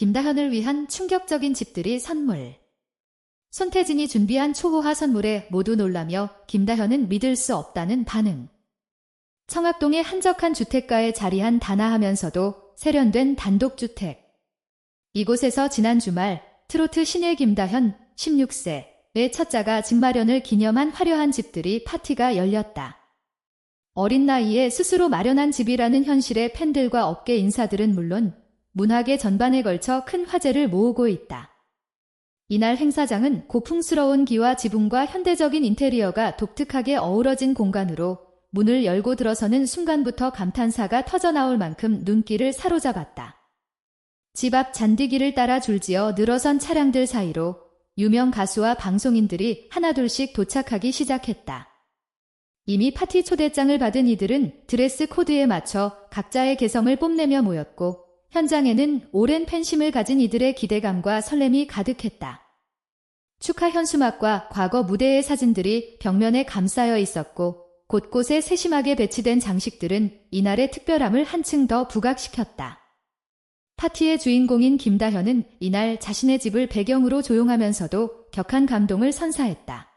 김다현을 위한 충격적인 집들이 선물. 손태진이 준비한 초호화 선물에 모두 놀라며 김다현은 믿을 수 없다는 반응. 청학동의 한적한 주택가에 자리한 단아하면서도 세련된 단독주택. 이곳에서 지난 주말 트로트 신예 김다현 16세의 첫자가 집 마련을 기념한 화려한 집들이 파티가 열렸다. 어린 나이에 스스로 마련한 집이라는 현실의 팬들과 업계 인사들은 물론 문학의 전반에 걸쳐 큰 화제를 모으고 있다. 이날 행사장은 고풍스러운 기와 지붕과 현대적인 인테리어가 독특하게 어우러진 공간으로 문을 열고 들어서는 순간부터 감탄사가 터져나올 만큼 눈길을 사로잡았다. 집 앞 잔디길을 따라 줄지어 늘어선 차량들 사이로 유명 가수와 방송인들이 하나둘씩 도착하기 시작했다. 이미 파티 초대장을 받은 이들은 드레스 코드에 맞춰 각자의 개성을 뽐내며 모였고 현장에는 오랜 팬심을 가진 이들의 기대감과 설렘이 가득했다. 축하 현수막과 과거 무대의 사진들이 벽면에 감싸여 있었고 곳곳에 세심하게 배치된 장식들은 이날의 특별함을 한층 더 부각시켰다. 파티의 주인공인 김다현은 이날 자신의 집을 배경으로 조용하면서도 격한 감동을 선사했다.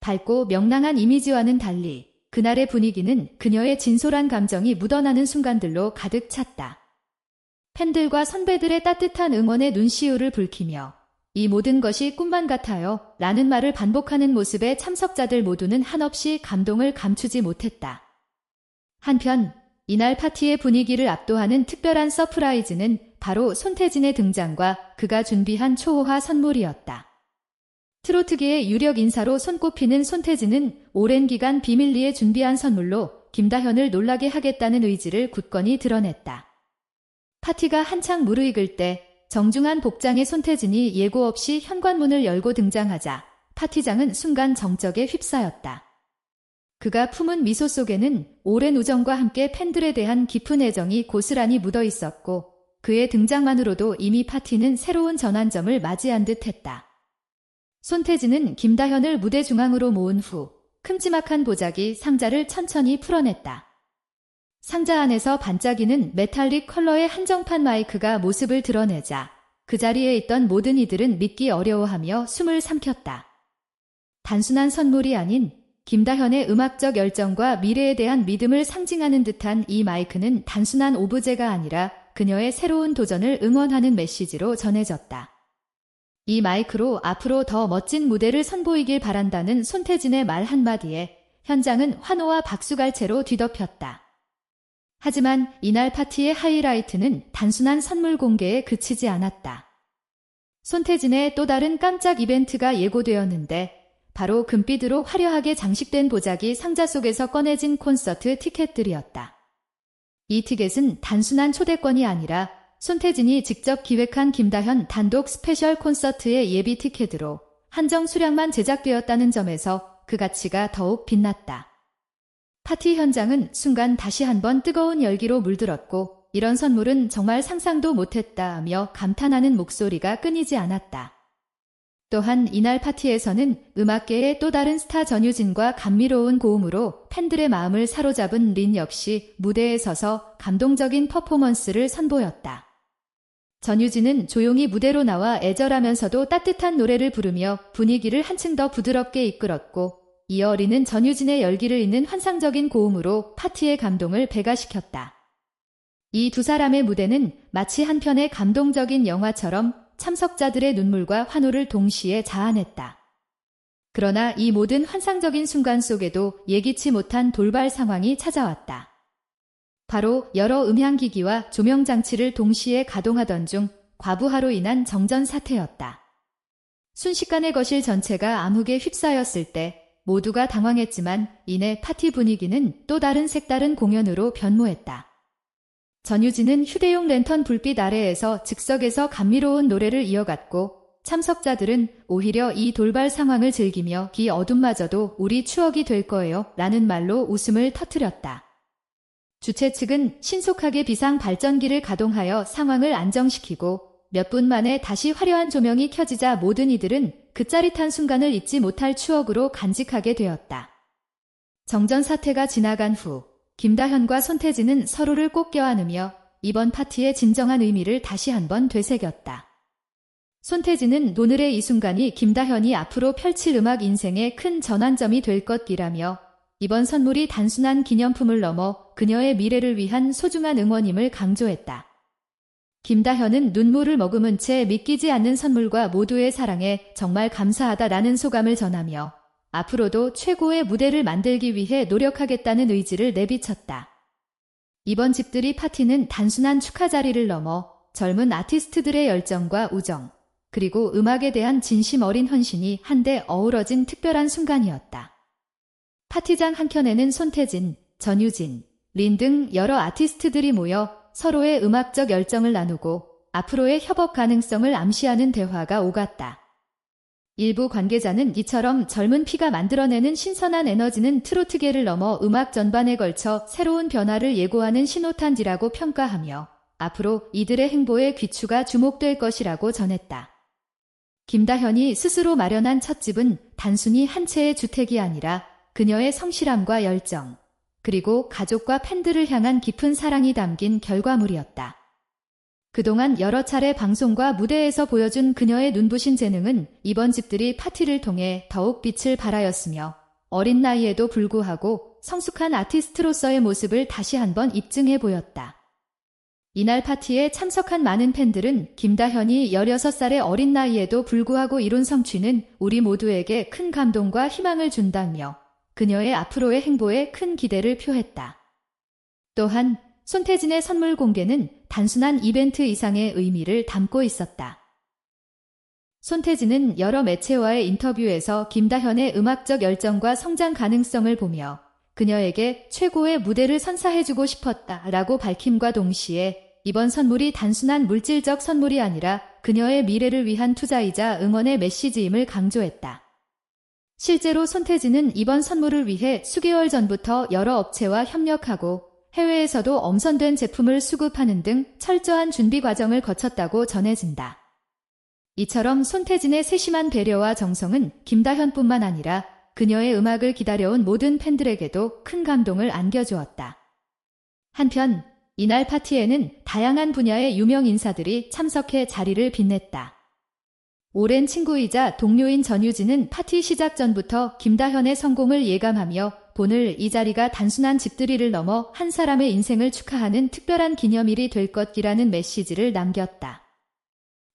밝고 명랑한 이미지와는 달리 그날의 분위기는 그녀의 진솔한 감정이 묻어나는 순간들로 가득 찼다. 팬들과 선배들의 따뜻한 응원에 눈시울을 붉히며 이 모든 것이 꿈만 같아요 라는 말을 반복하는 모습에 참석자들 모두는 한없이 감동을 감추지 못했다. 한편 이날 파티의 분위기를 압도하는 특별한 서프라이즈는 바로 손태진의 등장과 그가 준비한 초호화 선물이었다. 트로트계의 유력 인사로 손꼽히는 손태진은 오랜 기간 비밀리에 준비한 선물로 김다현을 놀라게 하겠다는 의지를 굳건히 드러냈다. 파티가 한창 무르익을 때 정중한 복장의 손태진이 예고 없이 현관문을 열고 등장하자 파티장은 순간 정적에 휩싸였다. 그가 품은 미소 속에는 오랜 우정과 함께 팬들에 대한 깊은 애정이 고스란히 묻어 있었고 그의 등장만으로도 이미 파티는 새로운 전환점을 맞이한 듯 했다. 손태진은 김다현을 무대 중앙으로 모은 후 큼지막한 보자기 상자를 천천히 풀어냈다. 상자 안에서 반짝이는 메탈릭 컬러의 한정판 마이크가 모습을 드러내자 그 자리에 있던 모든 이들은 믿기 어려워하며 숨을 삼켰다. 단순한 선물이 아닌 김다현의 음악적 열정과 미래에 대한 믿음을 상징하는 듯한 이 마이크는 단순한 오브제가 아니라 그녀의 새로운 도전을 응원하는 메시지로 전해졌다. 이 마이크로 앞으로 더 멋진 무대를 선보이길 바란다는 손태진의 말 한마디에 현장은 환호와 박수갈채로 뒤덮였다. 하지만 이날 파티의 하이라이트는 단순한 선물 공개에 그치지 않았다. 손태진의 또 다른 깜짝 이벤트가 예고되었는데 바로 금빛으로 화려하게 장식된 보자기 상자 속에서 꺼내진 콘서트 티켓들이었다. 이 티켓은 단순한 초대권이 아니라 손태진이 직접 기획한 김다현 단독 스페셜 콘서트의 예비 티켓으로 한정 수량만 제작되었다는 점에서 그 가치가 더욱 빛났다. 파티 현장은 순간 다시 한번 뜨거운 열기로 물들었고 이런 선물은 정말 상상도 못했다며 감탄하는 목소리가 끊이지 않았다. 또한 이날 파티에서는 음악계의 또 다른 스타 전유진과 감미로운 고음으로 팬들의 마음을 사로잡은 린 역시 무대에 서서 감동적인 퍼포먼스를 선보였다. 전유진은 조용히 무대로 나와 애절하면서도 따뜻한 노래를 부르며 분위기를 한층 더 부드럽게 이끌었고 이어 린은 전유진의 열기를 잇는 환상적인 고음으로 파티의 감동을 배가시켰다. 이 두 사람의 무대는 마치 한편의 감동적인 영화처럼 참석자들의 눈물과 환호를 동시에 자아냈다. 그러나 이 모든 환상적인 순간 속에도 예기치 못한 돌발 상황이 찾아왔다. 바로 여러 음향기기와 조명장치를 동시에 가동하던 중 과부하로 인한 정전 사태였다. 순식간에 거실 전체가 암흑에 휩싸였을 때 모두가 당황했지만 이내 파티 분위기는 또 다른 색다른 공연으로 변모했다. 전유진은 휴대용 랜턴 불빛 아래에서 즉석에서 감미로운 노래를 이어갔고 참석자들은 오히려 이 돌발 상황을 즐기며 기 어둠마저도 우리 추억이 될 거예요 라는 말로 웃음을 터뜨렸다. 주최 측은 신속하게 비상 발전기를 가동하여 상황을 안정시키고 몇 분 만에 다시 화려한 조명이 켜지자 모든 이들은 그 짜릿한 순간을 잊지 못할 추억으로 간직하게 되었다. 정전 사태가 지나간 후 김다현과 손태진은 서로를 꼭 껴안으며 이번 파티의 진정한 의미를 다시 한번 되새겼다. 손태진은 오늘의 이 순간이 김다현이 앞으로 펼칠 음악 인생의 큰 전환점이 될 것이라며 이번 선물이 단순한 기념품을 넘어 그녀의 미래를 위한 소중한 응원임을 강조했다. 김다현은 눈물을 머금은 채 믿기지 않는 선물과 모두의 사랑에 정말 감사하다라는 소감을 전하며 앞으로도 최고의 무대를 만들기 위해 노력하겠다는 의지를 내비쳤다. 이번 집들이 파티는 단순한 축하 자리를 넘어 젊은 아티스트들의 열정과 우정, 그리고 음악에 대한 진심 어린 헌신이 한데 어우러진 특별한 순간이었다. 파티장 한켠에는 손태진, 전유진, 린 등 여러 아티스트들이 모여 서로의 음악적 열정을 나누고 앞으로의 협업 가능성을 암시하는 대화가 오갔다. 일부 관계자는 이처럼 젊은 피가 만들어내는 신선한 에너지는 트로트계를 넘어 음악 전반에 걸쳐 새로운 변화를 예고하는 신호탄지라고 평가하며 앞으로 이들의 행보에 귀추가 주목될 것이라고 전했다. 김다현이 스스로 마련한 첫 집은 단순히 한 채의 주택이 아니라 그녀의 성실함과 열정, 그리고 가족과 팬들을 향한 깊은 사랑이 담긴 결과물이었다. 그동안 여러 차례 방송과 무대에서 보여준 그녀의 눈부신 재능은 이번 집들이 파티를 통해 더욱 빛을 발하였으며 어린 나이에도 불구하고 성숙한 아티스트로서의 모습을 다시 한번 입증해 보였다. 이날 파티에 참석한 많은 팬들은 김다현이 16살의 어린 나이에도 불구하고 이룬 성취는 우리 모두에게 큰 감동과 희망을 준다며 그녀의 앞으로의 행보에 큰 기대를 표했다. 또한 손태진의 선물 공개는 단순한 이벤트 이상의 의미를 담고 있었다. 손태진은 여러 매체와의 인터뷰에서 김다현의 음악적 열정과 성장 가능성을 보며 그녀에게 최고의 무대를 선사해주고 싶었다 라고 밝힘과 동시에 이번 선물이 단순한 물질적 선물이 아니라 그녀의 미래를 위한 투자이자 응원의 메시지임을 강조했다. 실제로 손태진은 이번 선물을 위해 수개월 전부터 여러 업체와 협력하고 해외에서도 엄선된 제품을 수급하는 등 철저한 준비 과정을 거쳤다고 전해진다. 이처럼 손태진의 세심한 배려와 정성은 김다현뿐만 아니라 그녀의 음악을 기다려온 모든 팬들에게도 큰 감동을 안겨주었다. 한편 이날 파티에는 다양한 분야의 유명 인사들이 참석해 자리를 빛냈다. 오랜 친구이자 동료인 전유진은 파티 시작 전부터 김다현의 성공을 예감하며 오늘 이 자리가 단순한 집들이를 넘어 한 사람의 인생을 축하하는 특별한 기념일이 될 것이라는 메시지를 남겼다.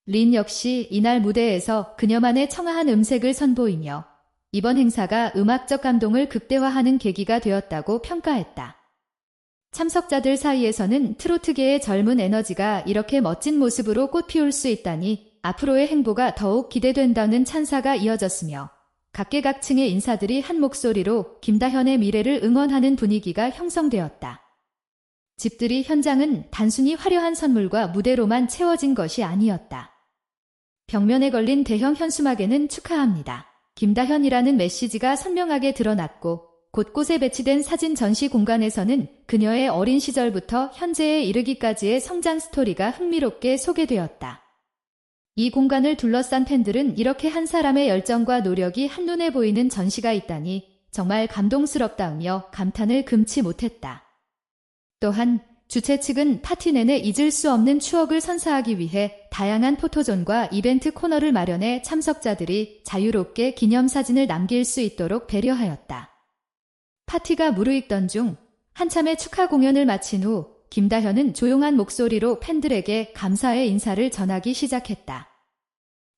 린 역시 이날 무대에서 그녀만의 청아한 음색을 선보이며 이번 행사가 음악적 감동을 극대화하는 계기가 되었다고 평가했다. 참석자들 사이에서는 트로트계의 젊은 에너지가 이렇게 멋진 모습으로 꽃피울 수 있다니 앞으로의 행보가 더욱 기대된다는 찬사가 이어졌으며 각계각층의 인사들이 한 목소리로 김다현의 미래를 응원하는 분위기가 형성되었다. 집들이 현장은 단순히 화려한 선물과 무대로만 채워진 것이 아니었다. 벽면에 걸린 대형 현수막에는 축하합니다. 김다현이라는 메시지가 선명하게 드러났고 곳곳에 배치된 사진 전시 공간에서는 그녀의 어린 시절부터 현재에 이르기까지의 성장 스토리가 흥미롭게 소개되었다. 이 공간을 둘러싼 팬들은 이렇게 한 사람의 열정과 노력이 한눈에 보이는 전시가 있다니 정말 감동스럽다며 감탄을 금치 못했다. 또한 주최 측은 파티 내내 잊을 수 없는 추억을 선사하기 위해 다양한 포토존과 이벤트 코너를 마련해 참석자들이 자유롭게 기념사진을 남길 수 있도록 배려하였다. 파티가 무르익던 중 한참의 축하 공연을 마친 후 김다현은 조용한 목소리로 팬들에게 감사의 인사를 전하기 시작했다.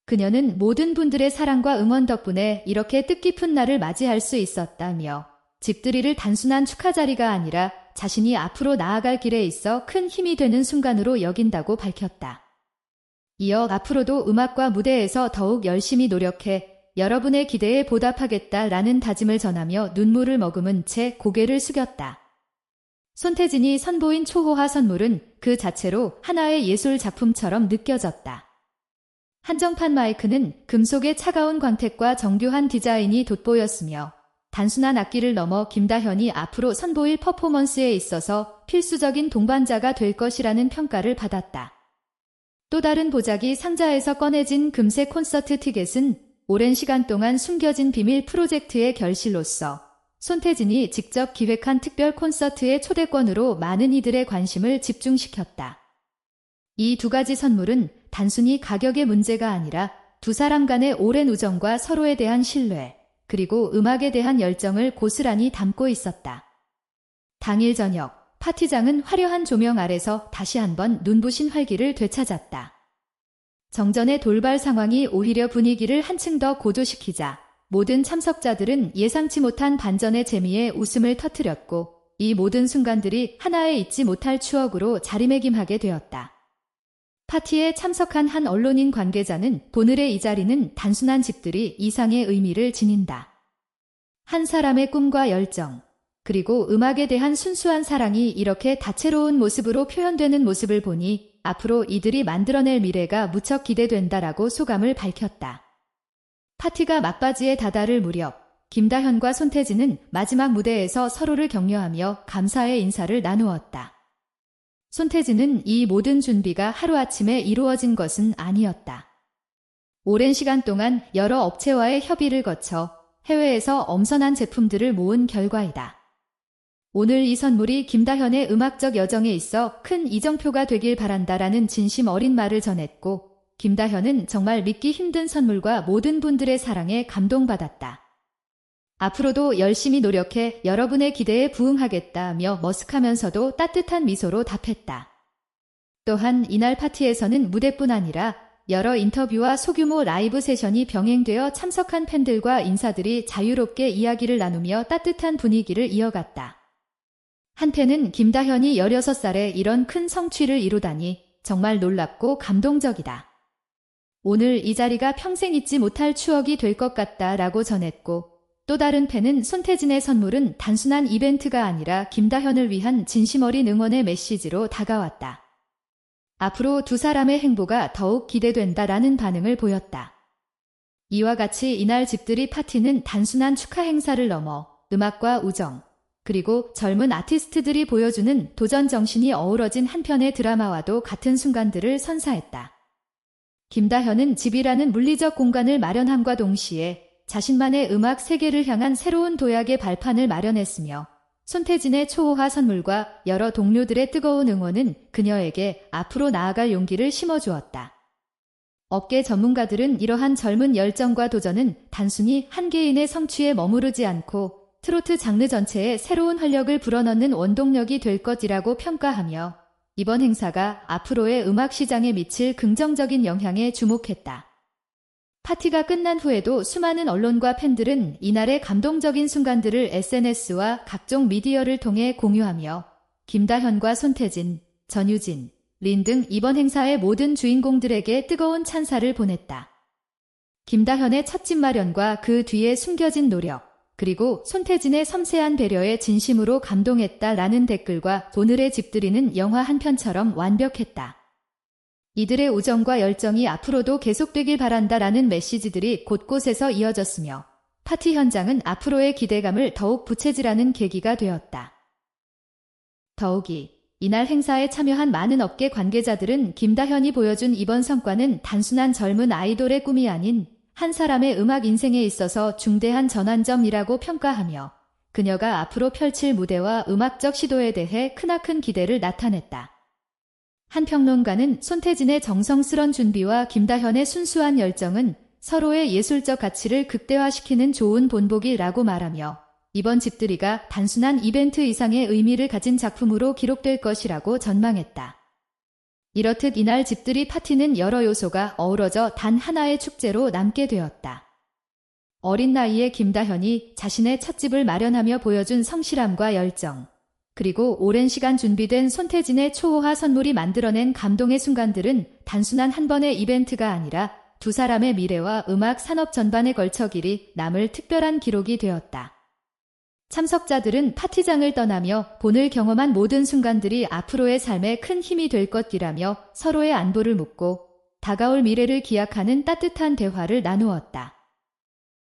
그녀는 모든 분들의 사랑과 응원 덕분에 이렇게 뜻깊은 날을 맞이할 수 있었다며 집들이를 단순한 축하 자리가 아니라 자신이 앞으로 나아갈 길에 있어 큰 힘이 되는 순간으로 여긴다고 밝혔다. 이어 앞으로도 음악과 무대에서 더욱 열심히 노력해 여러분의 기대에 보답하겠다라는 다짐을 전하며 눈물을 머금은 채 고개를 숙였다. 손태진이 선보인 초호화 선물은 그 자체로 하나의 예술 작품처럼 느껴졌다. 한정판 마이크는 금속의 차가운 광택과 정교한 디자인이 돋보였으며 단순한 악기를 넘어 김다현이 앞으로 선보일 퍼포먼스에 있어서 필수적인 동반자가 될 것이라는 평가를 받았다. 또 다른 보자기 상자에서 꺼내진 금색 콘서트 티켓은 오랜 시간 동안 숨겨진 비밀 프로젝트의 결실로서 손태진이 직접 기획한 특별 콘서트의 초대권으로 많은 이들의 관심을 집중시켰다. 이 두 가지 선물은 단순히 가격의 문제가 아니라 두 사람 간의 오랜 우정과 서로에 대한 신뢰, 그리고 음악에 대한 열정을 고스란히 담고 있었다. 당일 저녁, 파티장은 화려한 조명 아래서 다시 한번 눈부신 활기를 되찾았다. 정전의 돌발 상황이 오히려 분위기를 한층 더 고조시키자 모든 참석자들은 예상치 못한 반전의 재미에 웃음을 터뜨렸고 이 모든 순간들이 하나의 잊지 못할 추억으로 자리매김하게 되었다. 파티에 참석한 한 언론인 관계자는 오늘의 이 자리는 단순한 집들이 이상의 의미를 지닌다. 한 사람의 꿈과 열정, 그리고 음악에 대한 순수한 사랑이 이렇게 다채로운 모습으로 표현되는 모습을 보니 앞으로 이들이 만들어낼 미래가 무척 기대된다라고 소감을 밝혔다. 파티가 막바지에 다다를 무렵 김다현과 손태진은 마지막 무대에서 서로를 격려하며 감사의 인사를 나누었다. 손태진은 이 모든 준비가 하루아침에 이루어진 것은 아니었다. 오랜 시간 동안 여러 업체와의 협의를 거쳐 해외에서 엄선한 제품들을 모은 결과이다. 오늘 이 선물이 김다현의 음악적 여정에 있어 큰 이정표가 되길 바란다라는 진심 어린 말을 전했고, 김다현은 정말 믿기 힘든 선물과 모든 분들의 사랑에 감동받았다. 앞으로도 열심히 노력해 여러분의 기대에 부응하겠다며 머쓱하면서도 따뜻한 미소로 답했다. 또한 이날 파티에서는 무대뿐 아니라 여러 인터뷰와 소규모 라이브 세션이 병행되어 참석한 팬들과 인사들이 자유롭게 이야기를 나누며 따뜻한 분위기를 이어갔다. 한편은 김다현이 16살에 이런 큰 성취를 이루다니 정말 놀랍고 감동적이다. 오늘 이 자리가 평생 잊지 못할 추억이 될 것 같다 라고 전했고 또 다른 팬은 손태진의 선물은 단순한 이벤트가 아니라 김다현을 위한 진심 어린 응원의 메시지로 다가왔다. 앞으로 두 사람의 행보가 더욱 기대된다라는 반응을 보였다. 이와 같이 이날 집들이 파티는 단순한 축하 행사를 넘어 음악과 우정, 그리고 젊은 아티스트들이 보여주는 도전 정신이 어우러진 한편의 드라마와도 같은 순간들을 선사했다. 김다현은 집이라는 물리적 공간을 마련함과 동시에 자신만의 음악 세계를 향한 새로운 도약의 발판을 마련했으며 손태진의 초호화 선물과 여러 동료들의 뜨거운 응원은 그녀에게 앞으로 나아갈 용기를 심어주었다. 업계 전문가들은 이러한 젊은 열정과 도전은 단순히 한 개인의 성취에 머무르지 않고 트로트 장르 전체에 새로운 활력을 불어넣는 원동력이 될 것이라고 평가하며 이번 행사가 앞으로의 음악 시장에 미칠 긍정적인 영향에 주목했다. 파티가 끝난 후에도 수많은 언론과 팬들은 이날의 감동적인 순간들을 SNS와 각종 미디어를 통해 공유하며 김다현과 손태진, 전유진, 린 등 이번 행사의 모든 주인공들에게 뜨거운 찬사를 보냈다. 김다현의 첫집 마련과 그 뒤에 숨겨진 노력, 그리고 손태진의 섬세한 배려에 진심으로 감동했다라는 댓글과 오늘의 집들이는 영화 한 편처럼 완벽했다. 이들의 우정과 열정이 앞으로도 계속되길 바란다라는 메시지들이 곳곳에서 이어졌으며 파티 현장은 앞으로의 기대감을 더욱 부채질하는 계기가 되었다. 더욱이 이날 행사에 참여한 많은 업계 관계자들은 김다현이 보여준 이번 성과는 단순한 젊은 아이돌의 꿈이 아닌 한 사람의 음악 인생에 있어서 중대한 전환점이라고 평가하며 그녀가 앞으로 펼칠 무대와 음악적 시도에 대해 크나큰 기대를 나타냈다. 한 평론가는 손태진의 정성스런 준비와 김다현의 순수한 열정은 서로의 예술적 가치를 극대화시키는 좋은 본보기라고 말하며 이번 집들이가 단순한 이벤트 이상의 의미를 가진 작품으로 기록될 것이라고 전망했다. 이렇듯 이날 집들이 파티는 여러 요소가 어우러져 단 하나의 축제로 남게 되었다. 어린 나이에 김다현이 자신의 첫 집을 마련하며 보여준 성실함과 열정, 그리고 오랜 시간 준비된 손태진의 초호화 선물이 만들어낸 감동의 순간들은 단순한 한 번의 이벤트가 아니라 두 사람의 미래와 음악 산업 전반에 걸쳐 길이 남을 특별한 기록이 되었다. 참석자들은 파티장을 떠나며 본을 경험한 모든 순간들이 앞으로의 삶에 큰 힘이 될 것이라며 서로의 안부를 묻고 다가올 미래를 기약하는 따뜻한 대화를 나누었다.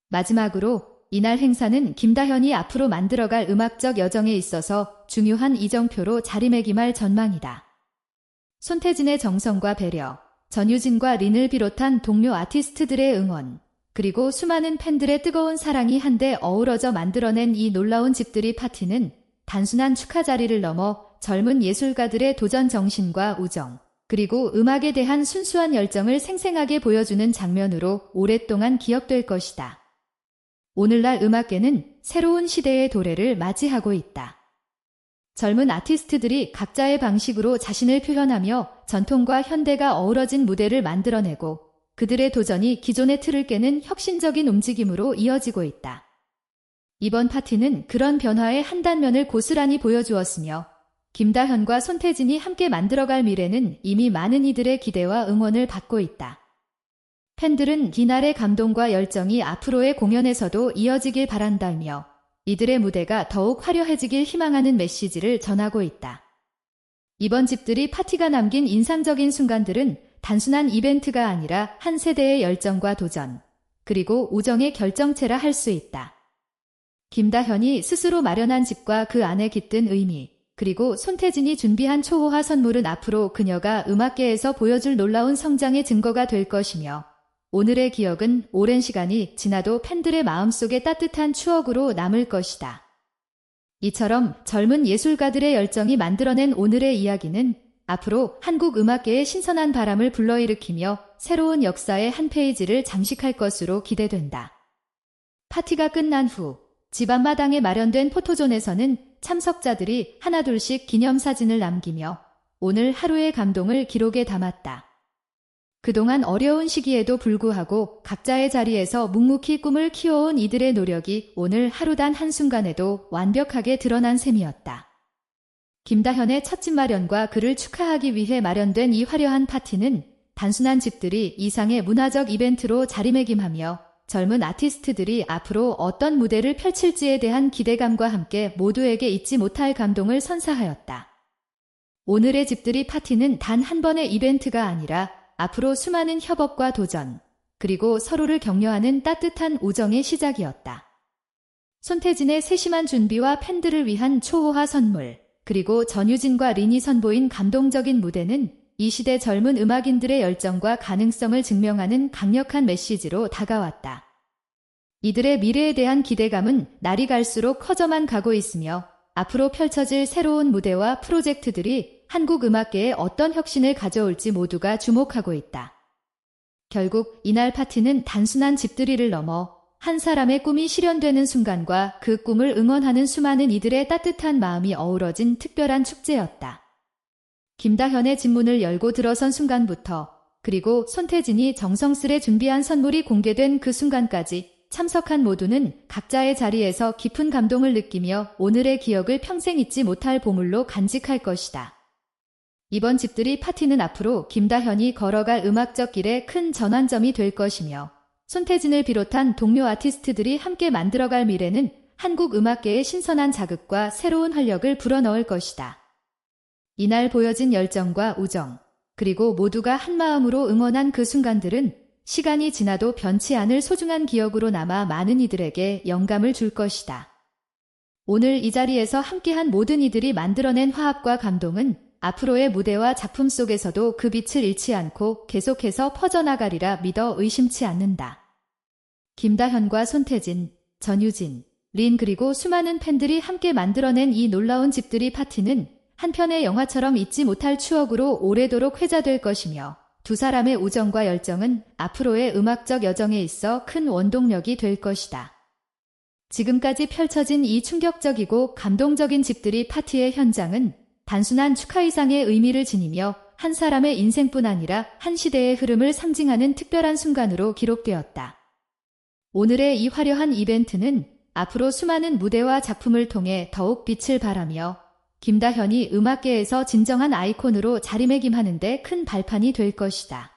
마지막으로 이날 행사는 김다현이 앞으로 만들어갈 음악적 여정에 있어서 중요한 이정표로 자리매김할 전망이다. 손태진의 정성과 배려, 전유진과 린을 비롯한 동료 아티스트들의 응원, 그리고 수많은 팬들의 뜨거운 사랑이 한데 어우러져 만들어낸 이 놀라운 집들이 파티는 단순한 축하 자리를 넘어 젊은 예술가들의 도전 정신과 우정, 그리고 음악에 대한 순수한 열정을 생생하게 보여주는 장면으로 오랫동안 기억될 것이다. 오늘날 음악계는 새로운 시대의 도래를 맞이하고 있다. 젊은 아티스트들이 각자의 방식으로 자신을 표현하며 전통과 현대가 어우러진 무대를 만들어내고 그들의 도전이 기존의 틀을 깨는 혁신적인 움직임으로 이어지고 있다. 이번 파티는 그런 변화의 한 단면을 고스란히 보여주었으며 김다현과 손태진이 함께 만들어갈 미래는 이미 많은 이들의 기대와 응원을 받고 있다. 팬들은 이날의 감동과 열정이 앞으로의 공연에서도 이어지길 바란다며 이들의 무대가 더욱 화려해지길 희망하는 메시지를 전하고 있다. 이번 집들이 파티가 남긴 인상적인 순간들은 단순한 이벤트가 아니라 한 세대의 열정과 도전, 그리고 우정의 결정체라 할 수 있다. 김다현이 스스로 마련한 집과 그 안에 깃든 의미, 그리고 손태진이 준비한 초호화 선물은 앞으로 그녀가 음악계에서 보여줄 놀라운 성장의 증거가 될 것이며 오늘의 기억은 오랜 시간이 지나도 팬들의 마음속에 따뜻한 추억으로 남을 것이다. 이처럼 젊은 예술가들의 열정이 만들어낸 오늘의 이야기는 앞으로 한국 음악계의 신선한 바람을 불러일으키며 새로운 역사의 한 페이지를 장식할 것으로 기대된다. 파티가 끝난 후 집 앞마당에 마련된 포토존에서는 참석자들이 하나둘씩 기념사진을 남기며 오늘 하루의 감동을 기록에 담았다. 그동안 어려운 시기에도 불구하고 각자의 자리에서 묵묵히 꿈을 키워온 이들의 노력이 오늘 하루 단 한순간에도 완벽하게 드러난 셈이었다. 김다현의 첫집 마련과 그를 축하하기 위해 마련된 이 화려한 파티는 단순한 집들이 이상의 문화적 이벤트로 자리매김하며 젊은 아티스트들이 앞으로 어떤 무대를 펼칠지에 대한 기대감과 함께 모두에게 잊지 못할 감동을 선사하였다. 오늘의 집들이 파티는 단 한 번의 이벤트가 아니라 앞으로 수많은 협업과 도전, 그리고 서로를 격려하는 따뜻한 우정의 시작이었다. 손태진의 세심한 준비와 팬들을 위한 초호화 선물, 그리고 전유진과 린이 선보인 감동적인 무대는 이 시대 젊은 음악인들의 열정과 가능성을 증명하는 강력한 메시지로 다가왔다. 이들의 미래에 대한 기대감은 날이 갈수록 커져만 가고 있으며 앞으로 펼쳐질 새로운 무대와 프로젝트들이 한국 음악계에 어떤 혁신을 가져올지 모두가 주목하고 있다. 결국 이날 파티는 단순한 집들이를 넘어 한 사람의 꿈이 실현되는 순간과 그 꿈을 응원하는 수많은 이들의 따뜻한 마음이 어우러진 특별한 축제였다. 김다현의 집문을 열고 들어선 순간부터 그리고 손태진이 정성스레 준비한 선물이 공개된 그 순간까지 참석한 모두는 각자의 자리에서 깊은 감동을 느끼며 오늘의 기억을 평생 잊지 못할 보물로 간직할 것이다. 이번 집들이 파티는 앞으로 김다현이 걸어갈 음악적 길에 큰 전환점이 될 것이며 손태진을 비롯한 동료 아티스트들이 함께 만들어갈 미래는 한국 음악계의 신선한 자극과 새로운 활력을 불어넣을 것이다. 이날 보여진 열정과 우정, 그리고 모두가 한마음으로 응원한 그 순간들은 시간이 지나도 변치 않을 소중한 기억으로 남아 많은 이들에게 영감을 줄 것이다. 오늘 이 자리에서 함께한 모든 이들이 만들어낸 화합과 감동은 앞으로의 무대와 작품 속에서도 그 빛을 잃지 않고 계속해서 퍼져나가리라 믿어 의심치 않는다. 김다현과 손태진, 전유진, 린 그리고 수많은 팬들이 함께 만들어낸 이 놀라운 집들이 파티는 한편의 영화처럼 잊지 못할 추억으로 오래도록 회자될 것이며 두 사람의 우정과 열정은 앞으로의 음악적 여정에 있어 큰 원동력이 될 것이다. 지금까지 펼쳐진 이 충격적이고 감동적인 집들이 파티의 현장은 단순한 축하 이상의 의미를 지니며 한 사람의 인생뿐 아니라 한 시대의 흐름을 상징하는 특별한 순간으로 기록되었다. 오늘의 이 화려한 이벤트는 앞으로 수많은 무대와 작품을 통해 더욱 빛을 발하며 김다현이 음악계에서 진정한 아이콘으로 자리매김하는데 큰 발판이 될 것이다.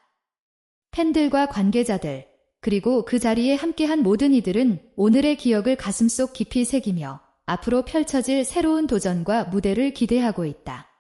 팬들과 관계자들, 그리고 그 자리에 함께한 모든 이들은 오늘의 기억을 가슴속 깊이 새기며 앞으로 펼쳐질 새로운 도전과 무대를 기대하고 있다.